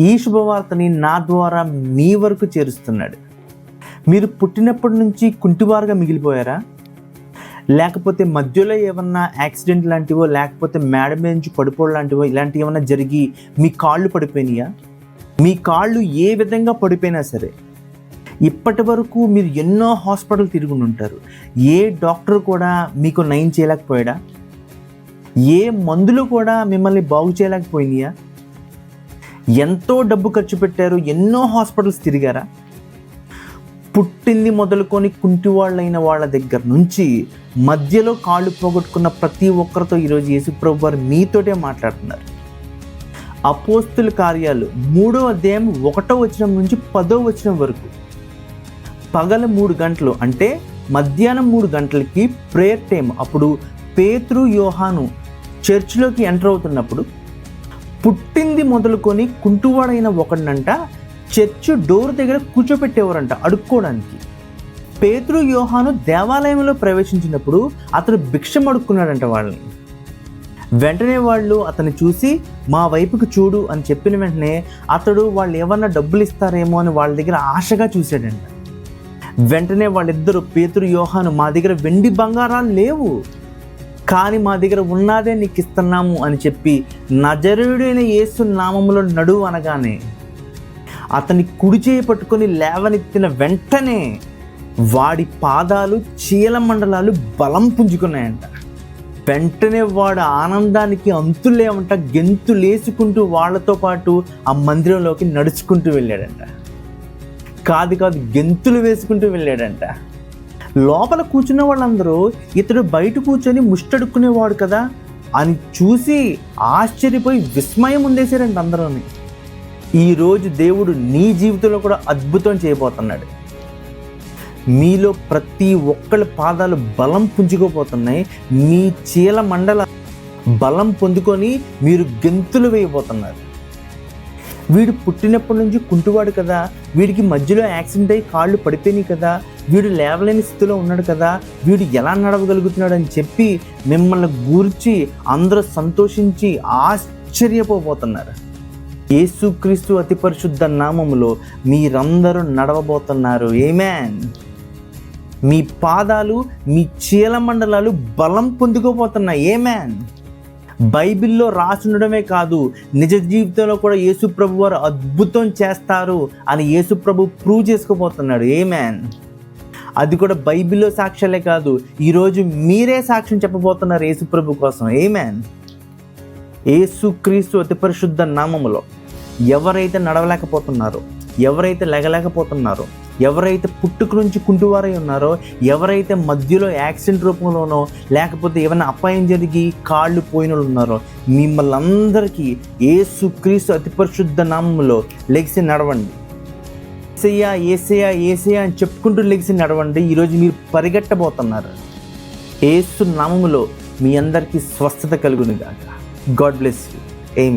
ఈ శుభవార్తని నా ద్వారా మీ వరకు చేరుస్తున్నాడు. మీరు పుట్టినప్పటి నుంచి కుంటివారుగా మిగిలిపోయారా? లేకపోతే మధ్యలో ఏమన్నా యాక్సిడెంట్ లాంటివో లేకపోతే మేడ మీద నుంచి పడిపోవడం లాంటివో ఇలాంటివి ఏమైనా జరిగి మీ కాళ్ళు పడిపోయినాయా? మీ కాళ్ళు ఏ విధంగా పడిపోయినా సరే ఇప్పటి వరకు మీరు ఎన్నో హాస్పిటల్ తిరిగి ఉంటారు. ఏ డాక్టర్ కూడా మీకు నయం చేయలేకపోయాడా? ఏ మందులు కూడా మిమ్మల్ని బాగు చేయలేకపోయినాయా? ఎంతో డబ్బు ఖర్చు పెట్టారు ఎన్నో హాస్పిటల్స్ తిరిగారా? పుట్టింది మొదలుకొని కుంటివాళ్ళైన వాళ్ళ దగ్గర నుంచి మధ్యలో కాళ్ళు పోగొట్టుకున్న ప్రతి ఒక్కరితో ఈరోజు యేసుప్రభు వారు మీతోటే మాట్లాడుతున్నారు. అపోస్తుల కార్యాలు మూడో అధ్యాయం ఒకటో వచనం నుంచి పదో వచనం వరకు. పగల మూడు గంటలు అంటే మధ్యాహ్నం మూడు గంటలకి ప్రేయర్ టైం అప్పుడు పేతురు యోహాను చర్చిలోకి ఎంటర్ అవుతున్నప్పుడు పుట్టింది మొదలుకొని కుంటువాడైన ఒకడినంట చర్చ్ డోర్ దగ్గర కూర్చోపెట్టేవారంట అడుక్కోవడానికి పేతురు యోహాను దేవాలయంలో ప్రవేశించినప్పుడు అతను భిక్షం అడుక్కున్నాడంట వాళ్ళని. వెంటనే వాళ్ళు అతన్ని చూసి మా వైపుకు చూడు అని చెప్పిన వెంటనే అతడు వాళ్ళు ఏమన్నా డబ్బులు ఇస్తారేమో అని వాళ్ళ దగ్గర ఆశగా చూశాడంట. వెంటనే వాళ్ళిద్దరు పేతురు యోహాను మా దగ్గర వెండి బంగారాలు లేవు. కానీ మా దగ్గర ఉన్నదే నీకు ఇస్తున్నాము అని చెప్పి నజరుడైన యేసు నామములో నడువు అనగానే అతని కుడి చేయి పట్టుకొని లేవనెత్తిన వెంటనే వాడి పాదాలు చీల మండలాలు బలం పుంజుకున్నాయంట. వెంటనే వాడు ఆనందానికి అంతులేమంట గెంతులేసుకుంటూ వాళ్ళతో పాటు ఆ మందిరంలోకి నడుచుకుంటూ వెళ్ళాడంట. కాదు కాదు గెంతులు వేసుకుంటూ వెళ్ళాడంట. లోపల కూర్చున్న వాళ్ళందరూ ఇతడు బయట కూర్చొని ముష్టడుక్కునేవాడు కదా అని చూసి ఆశ్చర్యపోయి విస్మయం ఉండేశారండి అందరూని. ఈరోజు దేవుడు నీ జీవితంలో కూడా అద్భుతం చేయబోతున్నాడు. మీలో ప్రతి ఒక్కళ్ళ పాదాలు బలం పుంజుకోపోతున్నాయి మీ చీల మండల బలం పొందుకొని మీరు గెంతులు వేయబోతున్నారు. వీడు పుట్టినప్పటి నుంచి కుంటువాడు కదా. వీడికి మధ్యలో యాక్సిడెంట్ అయ్యి కాళ్ళు పడిపోయినాయి కదా. వీడు లేవలేని స్థితిలో ఉన్నాడు కదా. వీడు ఎలా నడవగలుగుతున్నాడు అని చెప్పి మిమ్మల్ని గూర్చి అందరూ సంతోషించి ఆశ్చర్యపోబోతున్నారు. యేసుక్రీస్తు అతి పరిశుద్ధ నామములో మీరందరూ నడవబోతున్నారు. ఏమేన్ మీ పాదాలు మీ చీల మండలాలు బలం పొందుకోబోతున్నాయి. ఏమేన్ బైబిల్లో రాసుండడమే కాదు నిజ జీవితంలో కూడా యేసుప్రభు వారు అద్భుతం చేస్తారు అని యేసుప్రభు ప్రూవ్ చేసుకుపోతున్నాడు. ఏ మ్యాన్ అది కూడా బైబిల్లో సాక్ష్యాలే కాదు ఈరోజు మీరే సాక్ష్యం చెప్పబోతున్నారు యేసుప్రభు కోసం. ఏ మ్యాన్ యేసుక్రీస్తు అతి పరిశుద్ధ నామములో ఎవరైతే నడవలేకపోతున్నారో ఎవరైతే లెగలేకపోతున్నారో ఎవరైతే పుట్టుక నుంచి కుంటువారై ఉన్నారో ఎవరైతే మధ్యలో యాక్సిడెంట్ రూపంలోనో లేకపోతే ఏమైనా అపాయం జరిగి కాళ్ళు పోయిన వాళ్ళు ఉన్నారో మిమ్మల్ని అందరికీ ఏసు క్రీస్తు అతి పరిశుద్ధ నామంలో లెగిసి నడవండి. ఏసయ్యా ఏసయ్యా ఏసయ్యా అని చెప్పుకుంటూ లెగిసి నడవండి. ఈరోజు మీరు పరిగెట్టబోతున్నారు. ఏసు నామములో మీ అందరికీ స్వస్థత కలుగునిగాక గాడ్ బ్లెస్ యూ. ఏ